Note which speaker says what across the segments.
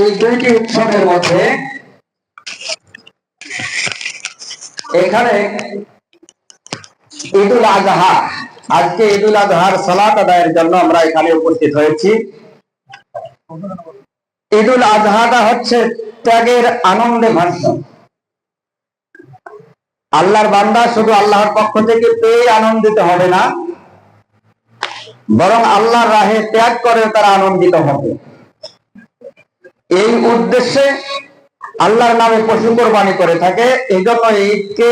Speaker 1: এই দুইটি উৎসবের মধ্যে এখানে ঈদুল আজহা, আজকে ঈদুল আজহার সালাত আদায়ের জন্য আমরা এখানে উপস্থিত হয়েছি। ঈদুল আজহাটা হচ্ছে ত্যাগের আনন্দে ভাষণ আল্লাহর বান্দা শুধু আল্লাহর পক্ষ থেকে পেয়ে আনন্দিত হবে না, বরং আল্লাহর রাহে ত্যাগ করে তারা আনন্দিত হবে। এই উদ্দেশ্যে আল্লাহর নামে পশু কোরবানি করে থাকে এই জন্য ঈদকে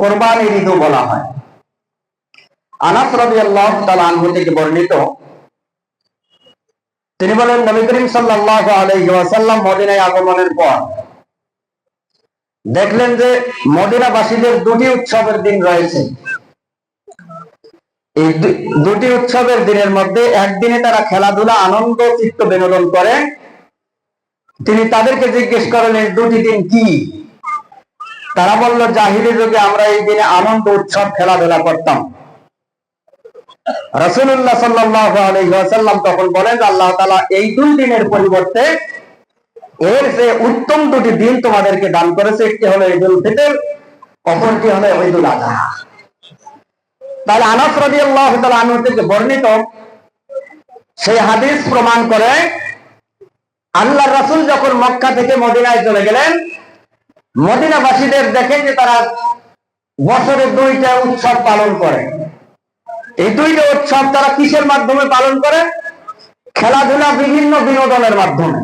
Speaker 1: কোরবানির ঈদও বলা হয়। আনাস রাদিয়াল্লাহু তাআলা আনহু থেকে বর্ণিত, তিনি বলেন, নবী করিম সাল্লাল্লাহু আলাইহি মদিনায় আগমনের পর দেখলেন যে মদিনাবাসীদের দুটি উৎসবের দিন রয়েছে। এই দুটি উৎসবের দিনের মধ্যে একদিনে তারা খেলাধুলা, আনন্দ, চিত্ত বিনোদন করে তিনি তাদেরকে জিজ্ঞেস এই দুটি দিন কি? তারা বলল জাহিরি যুগে আমরা এই দিনে আনন্দ, উৎসব, খেলাধুলা করতাম। রসুল্লাহ সাল্লাম তখন বলেন আল্লাহ তালা এই দুই দিনের পরিবর্তে এর যে উত্তম দুটি দিন তোমাদেরকে দান করেছে। একটি হলো ঈদুল ফিতর, অপরটি হলো ঈদুল আজহা তাহলে আনাস তাআলা আনহু থেকে বর্ণিত সেই হাদিস প্রমাণ করে আল্লাহ রাসূল যখন মক্কা থেকে মদিনায় চলে গেলেন, মদিনাবাসীদের দেখেন যে তারা বছরে দুইটা উৎসব পালন করে। এই দুইটা উৎসব তারা কিসের মাধ্যমে পালন করে? খেলাধুলা বিভিন্ন বিনোদনের মাধ্যমে।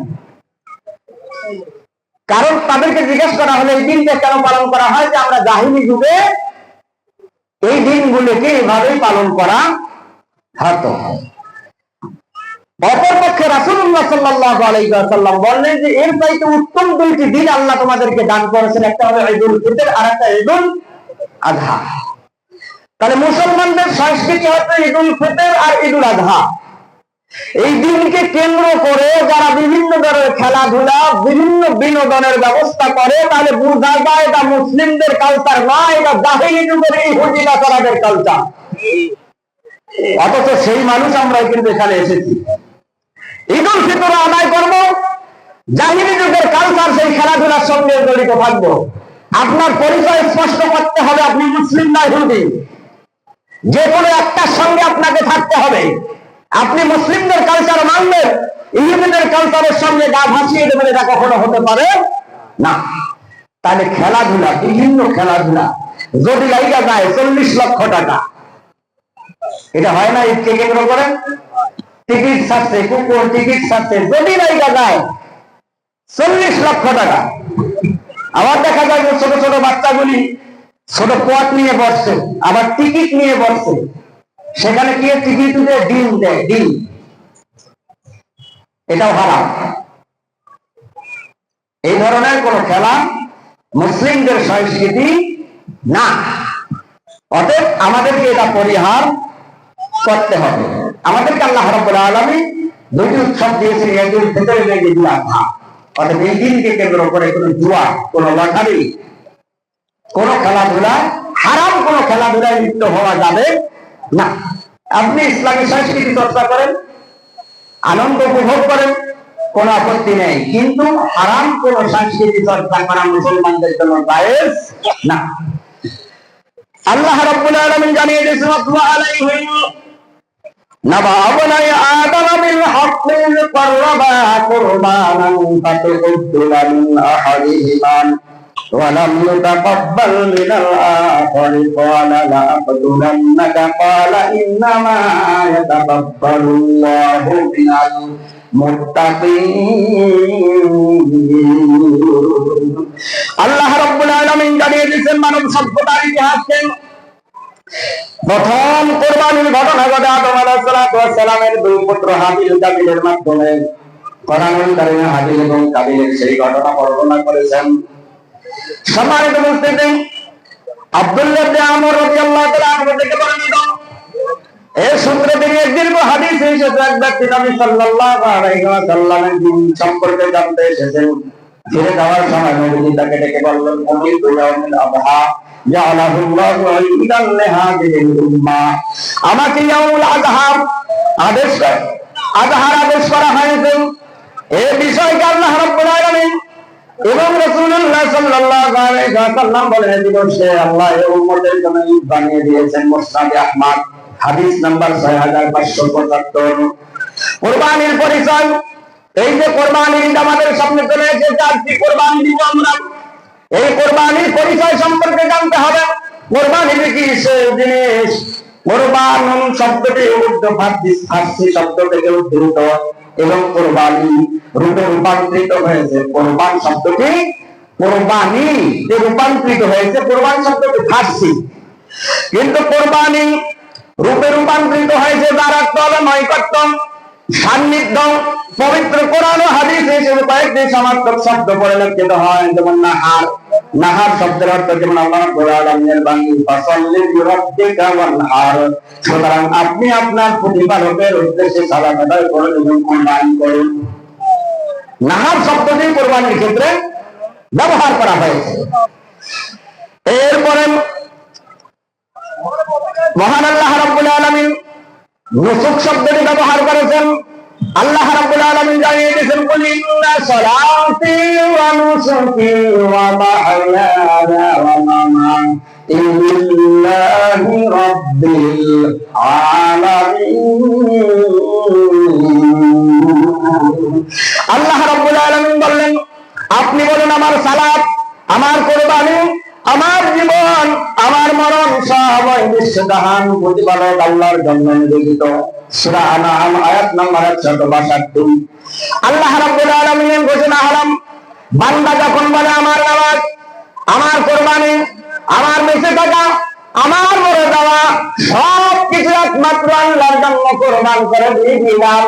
Speaker 1: কারণ তাদেরকে জিজ্ঞেস করা হলে, এই দিনটা কেন পালন করা হয়? যে আমরা জাহিনী যুগে এই দিনগুলোকে এইভাবেই পালন করা হতো। অপরপক্ষে রাসূলুল্লাহ সাল্লাল্লাহু আলাইহি ওয়াসাল্লাম বললেন যে, এর চাইতে উত্তম দুইটি দিন আল্লাহ তোমাদেরকে দান করেছেন। একটা হলো ঈদুল ফিতর, আর একটা ঈদুল আযহা তাহলে মুসলমানদের সংস্কৃতি হচ্ছে ঈদুল ফিতর আর ঈদুল আযহা এই দিনকে কেন্দ্র করে যারা বিভিন্ন ধরনের খেলাধুলা, বিভিন্ন বিনোদনের ব্যবস্থা করে, তাহলে বোঝা যায় এটা মুসলিমদের কালচার না, এটা জাহিলি যুগের এই হুজিলা করাদের কালচার অথচ সেই মানুষ আমরা কিন্তু এখানে এসেছি। ঈদুল ফিতর আদায় করব। জাহিলি যুগের কালচার সেই খেলাধুলার সঙ্গে জড়িত থাকব। আপনার পরিচয় স্পষ্ট করতে হবে, আপনি মুসলিম না ইহুদি। যে কোনো একটার সঙ্গে আপনাকে থাকতে হবে। আপনি মুসলিমদের কালচার মানবেন, ইহুদিদের কালচারের সঙ্গে গা ভাসিয়ে দেবেন, এটা কখনো হতে পারে না। তাহলে খেলাধুলা, বিভিন্ন খেলাধুলা, যদি লাইগা যায় চল্লিশ লক্ষ টাকা। এটা হয় না ঈদকে কেন্দ্র করে? টিকিট ছাড়ছে, কুকুর টিকিট ছাড়ছে, যদি লাইগা যায় চল্লিশ লক্ষ টাকা। আবার দেখা যায় ছোট ছোট বাচ্চাগুলি ছোট পথ নিয়ে বসছে, আবার টিকিট নিয়ে বসছে। সেখানে কি টিকিট দিয়ে ডিম দেয়, ডিম। এটাও হারাম। এই ধরনের কোন খেলা মুসলিমদের সংস্কৃতি না। অতএব আমাদেরকে এটা পরিহার করতে হবে। আমাদেরকে আল্লাহ রাব্বুল আলামিন দুটি উৎসব দিয়েছেন ঈদুল ফিতর এবং ঈদুল আযহা অর্থাৎ এই দিনকে কেন্দ্র করে কোনো জুয়া, কোনো লটারি, কোন খেলাধুলা, হারাম কোন খেলাধুলায় লিপ্ত হওয়া যাবে না। আপনি ইসলামী সংস্কৃতি চর্চা করেন, আনন্দ উপভোগ করেন, কোন আপত্তি নেই। কিন্তু হারাম কোন সংস্কৃতি চর্চা করা মুসলমানদের জন্য জায়েজ না। আল্লাহ রাব্বুল আলামিন জানিয়ে দিয়েছেন نبأ ابني آدم بالحق إذ قربا قربانا فتقبل من أحدهما ولم يتقبل من الآخر قال لأقتلنك قال إنما يتقبل الله من المتقين আল্লাহ রাব্বুল আলামিন জানিয়ে দিয়েছেন মানব সভ্যতার ইতিহাসকে প্রথম কোরবানির ঘটনা ঘটে আদম আলাইহিসসালামের দুই পুত্র হাবিল কাবিলের মাধ্যমে। কোরআনুল হাবিল এবং কাবিলের সেই ঘটনা বর্ণনা করেছেন। সম্মানিত মুসলিম আব্দুল্লাহ আমাকে আদেশ আযহার আদেশ করা হয়েছে। এই বিষয়কে আল্লাহ এবং রাসূলুল্লাহ এই উম্মতের জন্য ঈদ বানিয়ে দিয়েছেন মুসনাদ আহমদ। হাদিস নাম্বার 6575 কুরবানির পরিচয়। এই যে কোরবানির ঈদ আমাদের সামনে চলে এসেছে, আজকে কোরবানি দিব আমরা। এই কোরবানির পরিচয় সম্পর্কে জানতে হবে। কোরবানি কি সে জিনিস? কোরবান শব্দটি উর্দু, ফার্সি শব্দ থেকে উদ্ধৃত এবং কোরবানি রূপে রূপান্তরিত হয়েছে। কোরবান শব্দটি কোরবানি রূপান্তরিত হয়েছে। কোরবান শব্দটি ফার্সি। কিন্তু কোরবানি রূপে রূপান্তরিত হয়েছে যার অর্থ হলো নৈকট্য। সান্নিধ্য পবিত্র হাদিস হিসেবে কয়েকটি সমার্থক শব্দ পরিলক্ষিত হয়, যেমন নাহার। নাহার শব্দের অর্থ যেমন আল্লাহ বাণী সুতরাং আপনি আপনার প্রতিপালকের উদ্দেশ্যে সালাত আদায় এবং নাহার শব্দটি কোরবানির ক্ষেত্রে ব্যবহার করা হয়েছে। এরপরে মহান আল্লাহ রাব্বুল আলামিন নুসুক শব্দটি ব্যবহার করেছেন। আল্লাহ রাব্বুল আলামিন জানিয়ে দিয়েছেন কুল ইন্না সালাতি ওয়া নুসুকি ওয়া মাহয়ায়া ওয়া মামাতি লিল্লাহি রাব্বিল আল্লাহ রাব্বুল আলামিন বললেন, আপনি বলেন আমার সালাত, আমার কোরবানি, আমার জীবন, আমার মরণ ওই প্রতিপালক আল্লাহর জন্য নিবেদিত। আয়াত নাম্বার 162 আল্লাহ রাব্বুল আলামিন ঘোষণা হলাম, বান্দা যখন বলে আমার নামাজ আমার কোরবানি, আমার বেঁচে থাকা, আমার মরে যাওয়া সব কিছু একমাত্র আল্লাহর জন্য কোরবান করে দিলাম।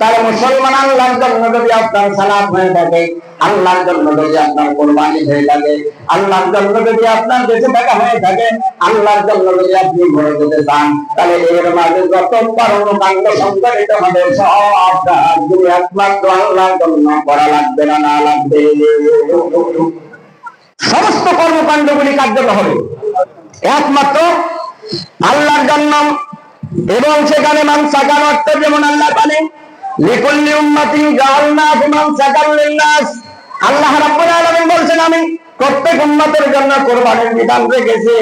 Speaker 1: তাহলে মুসলমান আল্লাহর জন্য যদি আপনার সালাত হয়ে থাকে, আল্লাহর জন্য যদি আপনার কোরবানি হয়ে থাকে, আল্লাহর জন্য যদি আপনার বেঁচে থাকা হয়ে থাকে, আল্লাহর জন্য যদি আপনি ঘরে যেতে চান তাহলে এর মাঝে যত কর্মকাণ্ড সংগঠিত হবে, সব কাজগুলি একমাত্র আল্লাহর জন্য করা লাগবে না না লাগবে। সমস্ত কর্মকাণ্ডগুলি কার্যকর হবে। একমাত্র আল্লাহর জন্য এবং সেখানে সাকান অর্থ যেমন আল্লাহ পানে লিকুল্লি উম্মতি জাআলনা মান সাকান লিন্নাস আল্লাহ রাব্বুল আলামিন বলেন আমি প্রত্যেক উম্মতের জন্য কুরবানির বিধান রেখেছি।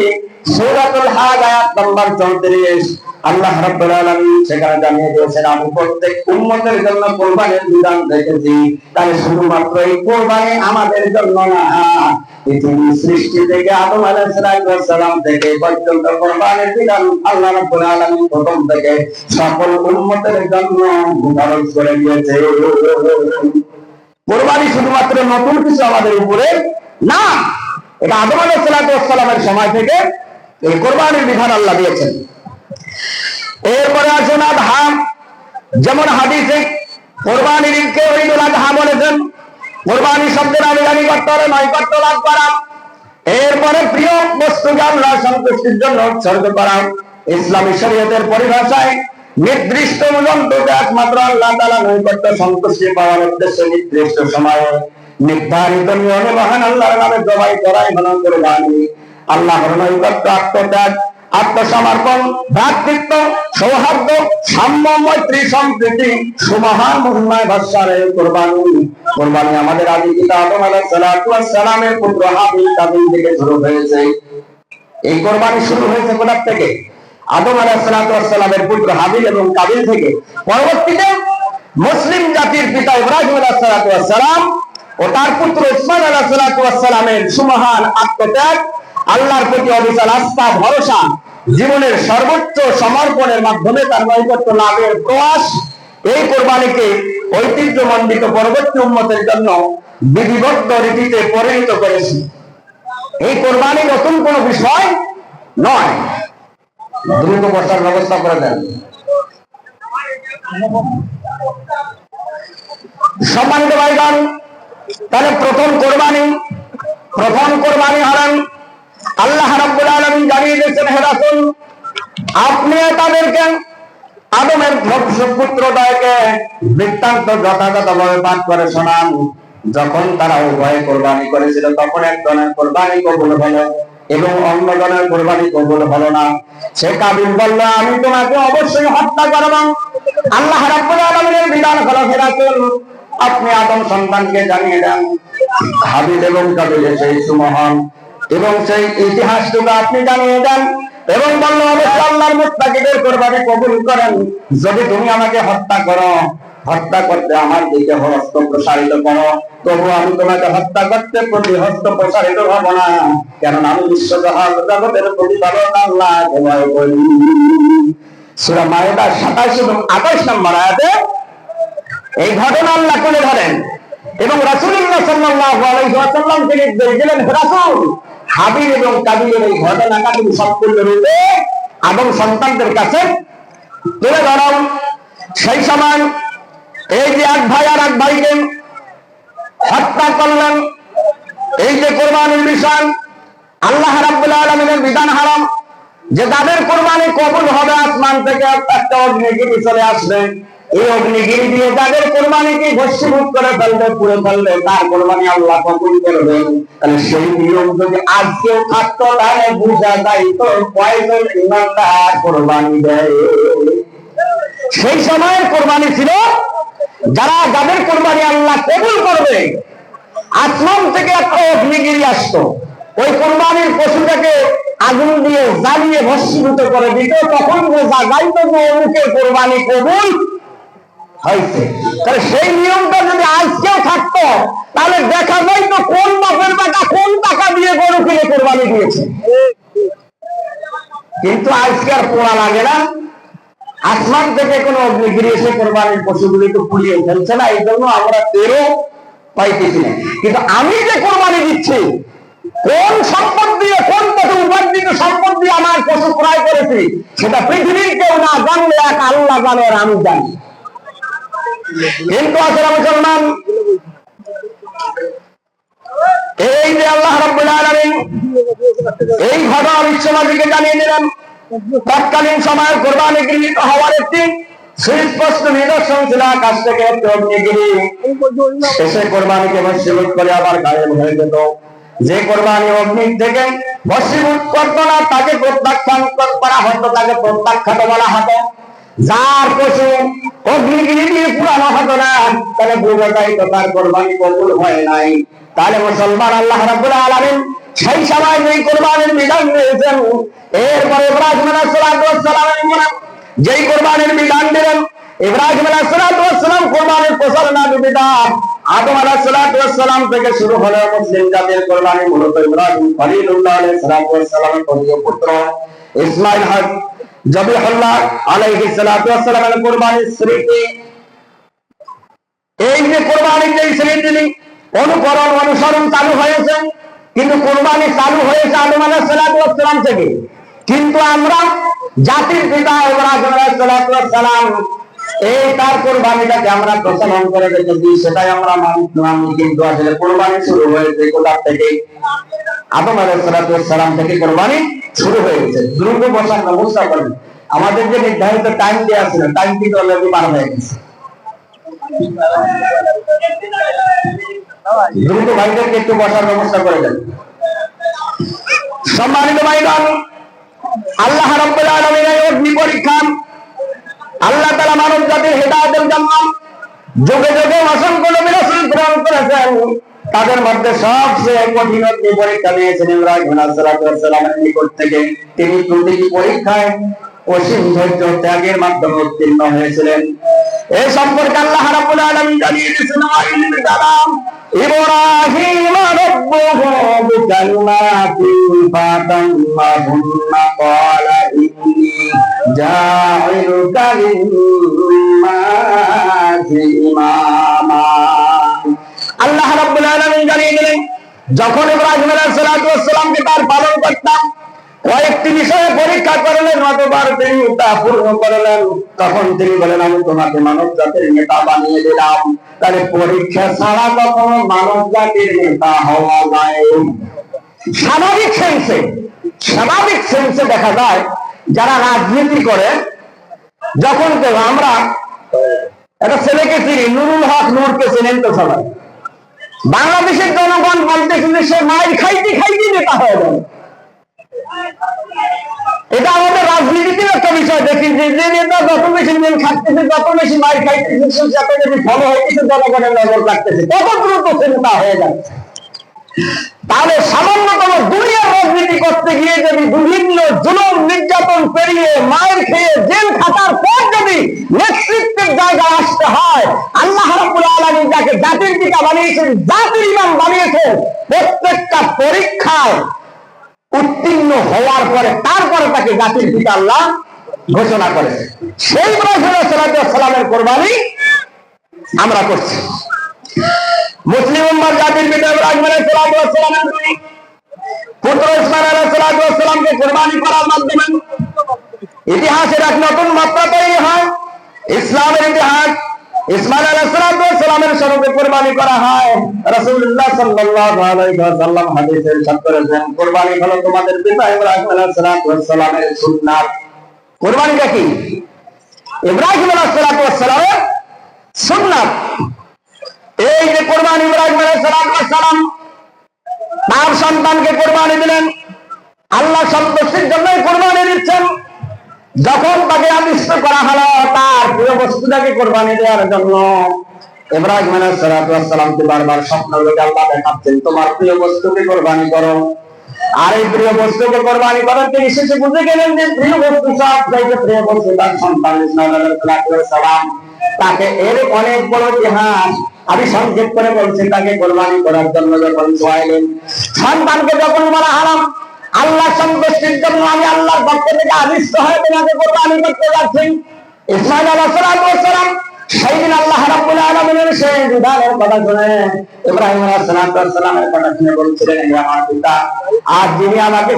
Speaker 1: সূরাতুল হাজ আয়াত নাম্বার 34 আল্লাহ সেখানে জানিয়ে দিয়েছেন, আমি প্রত্যেক উম্মতের জন্য কোরবানির বিধান রেখেছি তাই শুধুমাত্র এই কোরবানি আমাদের জন্য না সৃষ্টি থেকে আদম থেকে পর্যন্ত বিধান আল্লাহ প্রথম থেকে সকল জন্য করে দিয়েছে। কোরবানি শুধুমাত্র নতুন কিছু আমাদের উপরে না, এটা আদম আলাইহিস সময় থেকে এই কোরবানির বিধান আল্লাহ দিয়েছেন। এরপরে আসুন আধা যেমন হাদিসে কোরবানির ঈদকে ঈদুল আধা বলেছেন কোরবানি শব্দের আনুগানি করতে হবে নৈকট্য লাভ করা। এরপরে প্রিয় বস্তুকে আমরা সন্তুষ্টির জন্য উৎসর্গ করা। ইসলামী শরীয়তের পরিভাষায় নির্দিষ্ট জন্তুকে একমাত্র আল্লাহ তালা নৈকট্য সন্তুষ্টি পাওয়ার উদ্দেশ্যে নির্দিষ্ট সময়ে নির্ধারিত নিয়মে মহান আল্লাহর নামে জবাই করাই হল কোরবানি। আল্লাহর নৈকট্য আত্মত্যাগ। আত্মসমর্পণ, ভ্রাতৃত্ব, সৌহার্দ্য সাম্য মৈত্রী সম্প্রীতি, সুমহান মহিমায় ভাষার কোরবানি। কোরবানি আমাদের আদি পিতা আদম পুত্র হাবিল কাবিল থেকে শুরু হয়েছে। এই কোরবানি শুরু হয়েছে কোথা থেকে? আদম পুত্র হাবিল এবং কাবিল থেকে। পরবর্তীতে মুসলিম জাতির পিতা ইব্রাহিম আলাইহিস সালাম ও তার পুত্র ইসমাইল আলাইহিস সালামের সুমহান আত্মত্যাগ আল্লাহর প্রতি অবিচল আস্থা, ভরসা, জীবনের সর্বোচ্চ সমর্পণের মাধ্যমে তার নৈকট্য লাভের প্রয়াস, এই কোরবানিকে ঐতিহ্যমণ্ডিত পরবর্তী উন্মতের জন্য বিধিবদ্ধ রীতিতে পরিণত করেছি। এই কোরবানি নতুন কোনো বিষয় নয়। দ্রুত বসার ব্যবস্থা করে দেন। সম্মানিত ভাইগণ, তাহলে প্রথম কোরবানি প্রথম কোরবানি আলামিন জানিয়ে দিয়েছেন হে রাসূল আপনি তাদেরকে আদমের পুত্রদয়কে বৃত্তান্ত যথাযথভাবে পাঠ করে শোনান। যখন তারা কোরবানি করেছিল, তখন একজনের কোরবানি কবুল হলো এবং অন্য জনের কোরবানি কবুল হলো না। সে কাবিল বলল, আমি তোমাকে অবশ্যই হত্যা করব। আল্লাহ রাব্বুল আলামিনের বিধান হলো আপনি আদম সন্তানকে জানিয়ে দেন। হাবিল এবং সেই সুমহান এবং সেই ইতিহাসটুকু আপনি জানিয়ে দেন। এবং বলল, অবশ্যই আল্লাহর মুত্তাকিদের কোরবানি কবুল করেন। যদি তুমি আমাকে হত্যা করো, হত্যা করতে আমার দিকে হস্ত প্রসারিত করো। তবু আমি তোমাকে হত্যা করতে প্রতি হস্ত প্রসারিত হব না। কেননা আমি বিশ্ব জগতের প্রতিপালক আল্লাহ ভয় করি সূরা মায়েদা সাতাশ এবং আঠাশ নম্বর আয়াতে এই ঘটনা আল্লাহ তুলে ধরেন। এবং রাসূলুল্লাহ সাল্লাল্লাহু আলাইহি ওয়াসাল্লাম তিনি বলেছিলেন রাসূল হাবিল এবং কাবিলের এই ঘটনাটা তুমি সম্পূর্ণ রূপে আদম সন্তানদের কাছে তুলে ধরাও। সেই সময় এই যে এক ভাই আর এক ভাইকে হত্যা করলেন। এই যে কোরবানির বিষয়, আল্লাহ রাব্বুল বিধান হারাম, যে তাদের কোরবানি কবুল হবে আসমান থেকে, একটা অগ্নিগিরি চলে আসবে। এই দিয়ে যাদের কোরবানিকে ভস্মীভূত করে পুড়ে তার কোরবানি আল্লাহ কবুল করবেন তাহলে সেই নিয়ম যদি তাহলে যাইতো, কয়জন ইমানদার কোরবানি দেয়। সেই সময়ের কোরবানি ছিল, যারা যাদের কোরবানি আল্লাহ কবুল করবে, আসমান থেকে একটা অগ্নিগিরি আসতো। ওই কোরবানির পশুটাকে আগুন দিয়ে জ্বালিয়ে ভস্মীভূত করে দিত, তখন বোঝা যাইতো যে অমুকের কোরবানি কবুল হয়েছে। তাহলে সেই নিয়মটা যদি আজকেও থাকতো, তাহলে দেখা যাইতো কোন বাপের টাকা কোন টাকা দিয়ে গরু কিনে কোরবানি দিয়েছে। কিন্তু আজকে আর পোড়া লাগে না। আসমান থেকে কোনো অগ্নিগিরি এসে কোরবানির পশুগুলিকে পুড়িয়ে ফেলছে না, এই জন্য আমরা তেরো পাইতেছি না। কিন্তু আমি যে কোরবানি দিচ্ছি, কোন সম্পদ দিয়ে, কোন পথে উপার্জিত সম্পদ দিয়ে আমার পশু ক্রয় করেছি, সেটা পৃথিবীর কেউ না জানলে এক আল্লাহ জানে আর আমি জানি। মুসলমান? এই যে আল্লাহ এই ঘটনা বিশ্ববাসীকে জানিয়ে দিলেন, তৎকালীন সময়ের কোরবানি গৃহীত হওয়ার একটি সুস্পষ্ট নিদর্শন ছিল আকাশ থেকে এসে কোরবানিকে ভস্মীভূত করে আবার গায়েব হয়ে যেত যে কোরবানি অগ্নি থেকে ভস্মীভূত করতো না তাকে প্রত্যাখ্যান করা হতো, তাকে প্রত্যাখ্যাত বলা হতো। যার পশু পুরানো হতো না, তাহলে বুঝে যাইতো তার কোরবানি কবুল হয় নাই। তাহলে মুসলমান আল্লাহ রাব্বুল আলামিন সেই সময় কোরবানির বিধান দিয়েছেন, এরপরে যেই কোরবানির বিধান দিলেন, ইব্রাহিম কোরবানির বিধান আদম থেকে শুরু হলো মুসলিম জাতির কোরবানি, মূলত ইব্রাহিম খলিলুল্লাহ পুত্র। ইসমাইল হক কিন্তু আমরা জাতির পিতা সালাম এই তার কোরবানিটাকে আমরা প্রচলন করে রেখেছি, সেটাই আমরা মানলাম কিন্তু আসলে কোরবানি শুরু হয়েছে কোথা থেকে। আদম আলাইহিস সালাম থেকে কোরবানি শুরু হয়েছে দ্রুত বসার ব্যবস্থা করেন আমাদের যে নির্ধারিত টাইম দেওয়া ছিল টাইম কিন্তু অলরেডি পার হয়ে গেছে। দ্রুত ভাইদেরকে একটু বসার ব্যবস্থা করে দেন। সম্মানিত ভাইগণ, আল্লাহ রাব্বুল আলামিনের অগ্নি পরীক্ষা, আল্লাহ তাআলা মানব জাতির হেদায়েতের জন্য যুগে যুগে অসংখ্য নবী রাসূল প্রেরণ করেছেন। তাদের মধ্যে সবচেয়ে কঠিন অগ্নি পরীক্ষা নিয়েছেন ইব্রাহিম নিকট থেকে। তিনি প্রতিটি পরীক্ষায় অসীম ধৈর্য ত্যাগের মাধ্যমে উত্তীর্ণ হয়েছিলেন। এই সম্পর্কে আল্লাহ রাব্বুল আলামিন জানিয়ে ইব্রাহিম জানিয়ে দিলেন যখন ইব্রাহিম আলাইহিস সালামকে তার পালন করতাম, কয়েকটি বিষয়ে পরীক্ষা করলেন, অতবার তিনি তা পূর্ণ করলেন। তখন তিনি বলেন, আমি তোমাকে মানব জাতির নেতা বানিয়ে দিলাম। তাহলে পরীক্ষা ছাড়া কখনো মানব জাতির নেতা হওয়া যায় স্বাভাবিক সেন্সে স্বাভাবিক সেন্সে দেখা যায়, যারা রাজনীতি করে, যখন আমরা, একটা ছেলেকে চিনি, নুরুল হক নূরকে চিনেন তো সবাই। বাংলাদেশের জনগণ বলতেছে যে সে মায়ের খাইতে খাইতে নেতা হয়ে যাবে। এটা আমাদের রাজনীতির একটা বিষয় দেখি, যে যে নেতা যত বেশি মেল খাটতেছে, যত বেশি মায়ের খাইতেছে, সে যত বেশি ফলো হইতেছে, জনগণের নজর লাগতেছে তত দ্রুত সে নেতা হয়ে যাচ্ছে তাহলে সামান্যতম দুনিয়ার রাজনীতি করতে গিয়ে যদি বিভিন্ন জুলুম, নির্যাতন পেরিয়ে মায়ের খেয়ে জেল খাতার পর যদি নেতৃত্বের জায়গায় আসতে হয়, আল্লাহ রাব্বুল আলামিন যাকে জাতির পিতা বানিয়েছেন, জাতির ইমাম বানিয়েছেন। প্রত্যেকটা পরীক্ষায় উত্তীর্ণ হওয়ার পরে তারপরে তাকে জাতির পিতা আল্লাহ ঘোষণা করে সেই সালামের কোরবানি আমরা করছি। মুসলিম উম্মার জাতির পিতা ইব্রাহিম আলাইহিস সালামের দুই পুত্র ইসমাইল আলাইহিস সালামকে কোরবানি করার মাধ্যমে ইতিহাসের এক নতুন মাত্রা তৈরি হয় ইসলামের ইতিহাস ইসমাইল আলাইহিস সালামের স্বরূপে কোরবানি করা হয় রাসূলুল্লাহ সাল্লাল্লাহু আলাইহি ওয়াসাল্লাম হাদিসে ইরশাদ করেছেন কোরবানি হলো তোমাদের পিতা ইব্রাহিম আলাইহিস সালামের সুন্নাত কোরবানিটা কি ইব্রাহিম আলাইহিস সালামের সুন্নাত এই যে কোরবানি সালাম তার সন্তানকে কোরবানি দিলেন। আল্লাহ সন্তুষ্টির জন্যই কোরবানি দিচ্ছেন। যখন তাকে আবিষ্ট করা হলো, তার প্রিয় বস্তুটাকে কোরবানি দেওয়ার জন্য ইব্রাহিম আলাইহিসসালামকে বারবার স্বপ্ন লোকে আল্লাহ দেখাচ্ছেন, তোমার প্রিয় বস্তুকে কোরবানি করো। আর এই প্রিয় বস্তুকে কোরবানি করার তিনি শেষে বুঝে গেলেন যে প্রিয় বস্তু সব চাইতে প্রিয় বস্তু তার সন্তান আলাইহিসসালাম তাকে এর অনেক বড় ইতিহাস আমি সংক্ষেপ করে বলছি, তাকে কোরবানি করার জন্য যখন চাইলেন সন্তানকে যখন বলা হারাম, আল্লাহ সন্তুষ্টির জন্য আমি আল্লাহর পক্ষ থেকে আদিষ্ট হয়ে তোমাকে কোরবানি করতে যাচ্ছি। ইসমাইল আলাহ সালাম সেই দিন আল্লাহ আমাকে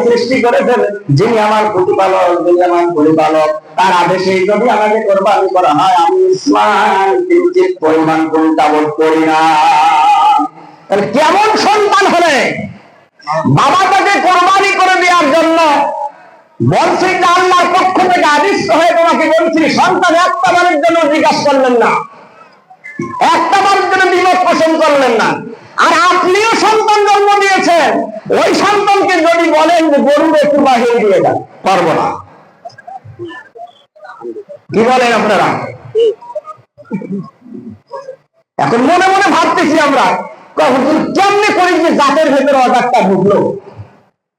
Speaker 1: আমি পরিমাণ কোনটা করি না। কেমন সন্তান হলে বাবা তাকে কোরবানি করে দেওয়ার জন্য বলছি যে আল্লাহর পক্ষ থেকে আদিষ্ট হয়ে তোমাকে বলছি, সন্তান একটা বারের জন্য জিজ্ঞাসা করলেন না। একটা বারের জন্য বিমত পোষণ করলেন না। আর আপনিও সন্তান জন্ম দিয়েছেন। ওই সন্তানকে যদি বলেন যে গরুর একটু বাহির দিয়ে দেন পারব না। কি বলেন আপনারা? এখন মনে মনে ভাবতেছি আমরা কেমনে করি যে জাতের ভেতরে অর্ডারটা ঢুকলো?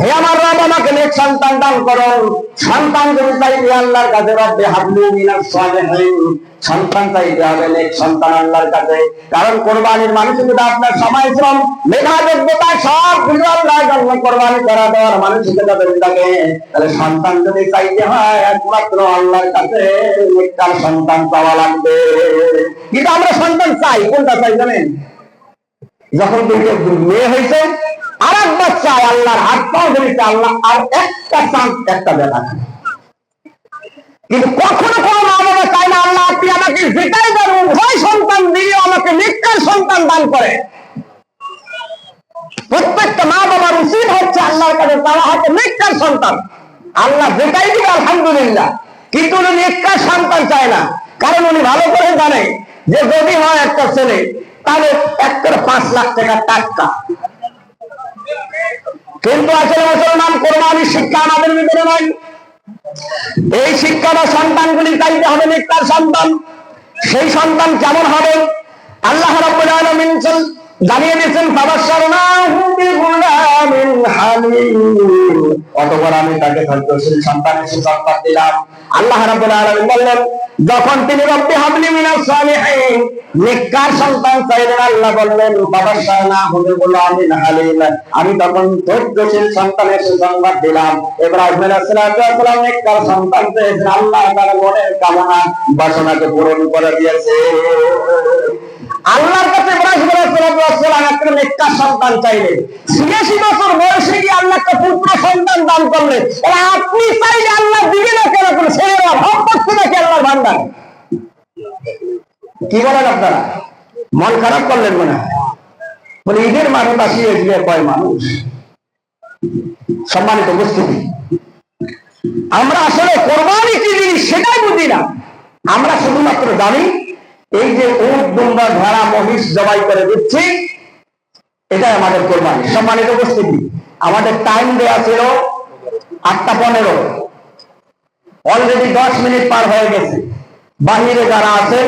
Speaker 1: হে আমার রব, আমাকে নেক সন্তান দান করো। সন্তান যদি চাইবে আল্লাহর কাছে রব্বি সন্তান চাইতে নেক সন্তান আল্লাহর কাছে। কারণ কোরবানির মানুষ আপনার সময়, শ্রম, মেধা, যোগ্যতা সব কিছু আল্লাহর জন্য কোরবানি করা দেওয়ার মানসিকতা যদি থাকে তাহলে সন্তান যদি চাইতে হয়, একমাত্র আল্লাহর কাছে নেককার সন্তান পাওয়া লাগবে। কিন্তু আমরা সন্তান চাই, কোনটা চাই জানেন? যখন মেয়ে হয়েছে আর একবার চাই আল্লাহর হাত পাও ধরেছে, আল্লাহ আর একটা চান্স, একটা দেখা কিন্তু কখনো কোনো না, আল্লাহ আপনি আমাকে দেন, উভয় সন্তান দিয়ে আমাকে সন্তান দান করে। প্রত্যেকটা মা বাবার উচিত হচ্ছে আল্লাহর কাছে তারা সন্তান। আল্লাহ যেটাই দিবে, আলহামদুলিল্লাহ। কিন্তু উনি নিকার সন্তান চায় না। কারণ উনি ভালো করে জানে যে যদি হয় একটা ছেলে তাহলে এক করে পাঁচ লাখ টাকা টাকা কিন্তু আসলে মুসলমান কোরবানির শিক্ষা আমাদের ভিতরে নাই। এই শিক্ষাটা সন্তানগুলি চাইতে হবে নিকার সন্তান। সেই সন্তান কেমন হবে? আল্লাহ রব্বুল আলামিন জানিয়ে দিয়েছেন অতঃপর আমি তাকে সুসংবাদ দিলাম। আল্লাহ আলামিন বললেন, যখন তিনি রব্বি হাবলি সালিহিন নেককার সন্তান চাইলেন আল্লাহ বললেন ফাবাশশারনাহু বিগুলামিন হালিম। আমি তখন ধৈর্যশীল সন্তানের সুসংবাদ দিলাম। ইব্রাহিম আলাইহিস নেককার সন্তান পেয়েছেন আল্লাহ তার মনের কামনা বাসনাকে পূরণ করে দিয়েছে। আল্লাহর কাছে সন্তান চাইলেন ছিয়াশি বছর বয়সে গিয়ে পুত্র সন্তান দান করলেন আপনি চাইলে আল্লাহ দিবে না কেন করে আল্লাহর ভান্ডার? কি বলেন আপনারা? মন খারাপ করলেন মনে ঈদের মানুষ আসিয়ে দিয়ে কয় মানুষ? সম্মানিত উপস্থিতি। আমরা আসলে কোরবানি কি জিনিস সেটাই বুঝি না। আমরা শুধুমাত্র জানি এই যে উট দুম্বা ভেড়া মহিষ জবাই করে দিচ্ছি, এটাই আমাদের কোরবানি। সম্মানিত উপস্থিতি, আমাদের টাইম দেওয়া ছিল আটটা পনেরো। অলরেডি দশ মিনিট পার হয়ে গেছে। বাহিরে যারা আছেন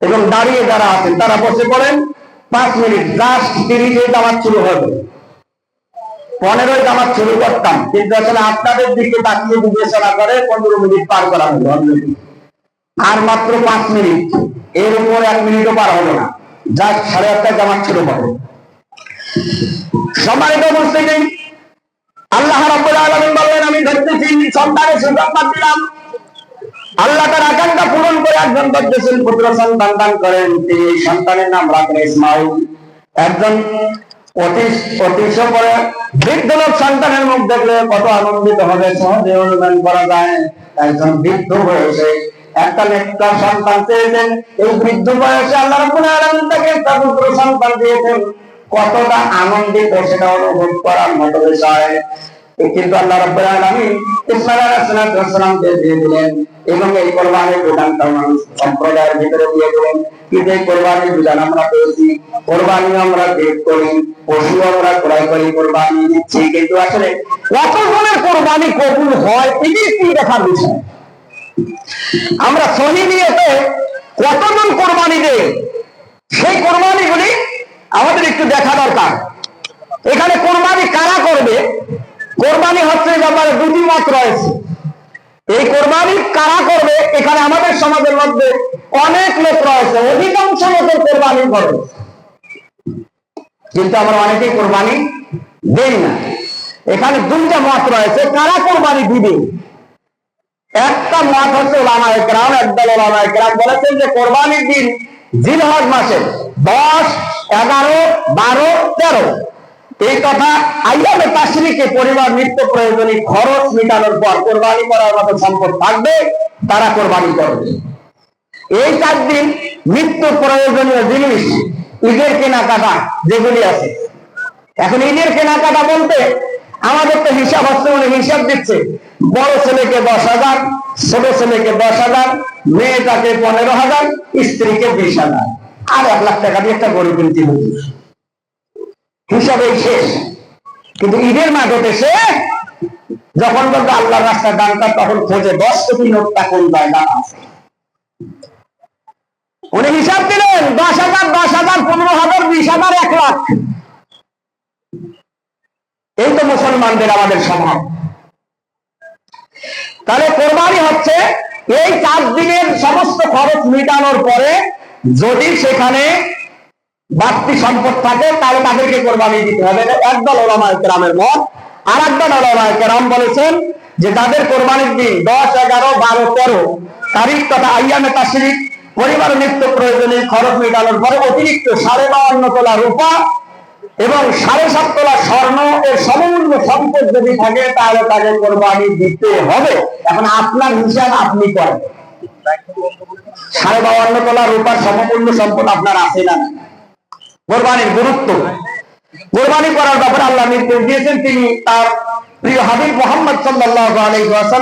Speaker 1: এবং দাঁড়িয়ে যারা আছেন, তারা বসে পড়েন। পাঁচ মিনিট লাস্ট তিরিশে জামাত শুরু হবে। পনেরোই জামাত শুরু করতাম, কিন্তু আসলে আপনাদের দিকে তাকিয়ে বিবেচনা করে পনেরো মিনিট পার করা হলো। আর মাত্র পাঁচ মিনিট। এর উপর এক মিনিটও পার হলো না। যাক, সাড়ে আটটায় জামাত শুরু হবে। সম্মানিত উপস্থিতি, আল্লাহ রাব্বুল আলামিন বললেন আমি ধরতেছি সন্তানের সুসংবাদ দিলাম। আল্লাহ তার আকাঙ্ক্ষা পূরণ করে একজন ধরতেছেন পুত্র সন্তান দান করেন। তিনি সন্তানের নাম রাখেন ইসমাইল। একজন বৃদ্ধ লোক সন্তানের মুখ দেখলে কত আনন্দিত হবে, সহজে অনুমান করা যায়, একজন বৃদ্ধ বয়সে একটা নেকটা সন্তান চেয়েছেন এই বৃদ্ধ বয়সে আল্লাহ রাব্বুল আলামিন তাকে একটা সন্তান দিয়েছেন। কতটা আনন্দিত সেটা অনুভব করার মতো বিষয়। কিন্তু আল্লাহ রাব্বুল আলামিন ইসমাইল আলাইহিস সালামকে দিয়ে দিলেন এবং এই কোরবানির বিধানটা মানুষ সম্প্রদায়ের ভিতরে দিয়ে দিলেন। কিন্তু এই কোরবানির বিধান আমরা পেয়েছি কোরবানি আমরা বের করি পশু আমরা ক্রয় করি, কোরবানি দিচ্ছি। কিন্তু আসলে কতজনের কোরবানি কবুল হয় এটি কি দেখার বিষয়? আমরা সহি নিয়েতে কতজন কোরবানি দেয়? সেই কোরবানিগুলি আমাদের একটু দেখা দরকার। এখানে কোরবানি কারা করবে? কোরবানি হচ্ছে ব্যাপারে দুটি মত রয়েছে। এই কোরবানি কারা করবে? এখানে আমাদের সমাজের মধ্যে অনেক লোক রয়েছে, অধিকাংশ লোকের কোরবানি করে কিন্তু আমরা অনেকেই কোরবানি দেই না। এখানে দুইটা মত রয়েছে, কারা কোরবানি দিবে? একটা মত হচ্ছে ওলামা একরাম একদল ওলামা একরাম বলেছেন যে কোরবানির দিন জিলহজ মাসে দশ, এগারো, বারো, তেরো। এই কথা আইয়ামে তাশরিকে পরিবার নিত্য প্রয়োজনীয় খরচ মেটানোর পর কোরবানি করার মতো সম্পদ থাকবে, তারা কোরবানি করবে। এই চার দিন নিত্য প্রয়োজনীয় জিনিস ঈদের কেনাকাটা যেগুলি আছে। এখন ঈদের কেনাকাটা বলতে আমাদের তো হিসাব হচ্ছে উনি হিসাব দিচ্ছে। বড় ছেলেকে দশ হাজার, ছোট ছেলেকে দশ হাজার, মেয়েটাকে পনেরো হাজার, স্ত্রীকে বিশ হাজার। আর এক লাখ টাকা দিয়ে একটা গরু কিনতে হচ্ছে হিসাবে শেষ। কিন্তু ঈদের মাঠে সে যখন বলতো আল্লাহ রাস্তার দানটা তখন খোঁজে দশ কোটি নোটটা কোন জায়গা আছে? উনি হিসাব দিলেন, দশ হাজার দশ হাজার, পনেরো হাজার, বিশ হাজার, এক লাখ। এই তো মুসলমানদের আমাদের স্বভাব। তাহলে কোরবানি হচ্ছে এই চার দিনের সমস্ত খরচ মিটানোর পরে যদি সেখানে বাড়তি সম্পদ থাকে, তাহলে তাদেরকে কোরবানি দিতে হবে। একদল ওলামা কেরামের মত। আর একদল ওলামা কেরাম বলেছেন যে তাদের কোরবানির দিন দশ, এগারো, বারো, তেরো তারিখ তথা আইয়ামে তাশরিক পরিবার নিত্য প্রয়োজনীয় খরচ মেটানোর পরে অতিরিক্ত সাড়ে বাউন্ন তোলা রূপা এবং সাড়ে সাত তোলা স্বর্ণ এর সমমূল্য সম্পদ যদি থাকে, তাহলে তাকে কোরবানি দিতে হবে। এখন আপনার হিসাব আপনি করেন। সাড়ে বাউন্ন তোলা রূপার সমমূল্য সম্পদ আপনার আছে না কোরবানির গুরুত্ব। কোরবানি করার ব্যাপারে আল্লাহ নির্দেশ দিয়েছেন, তিনি তার প্রিয় হাবিব মোহাম্মদ সাল্লাহ ওয়াসাল্লাম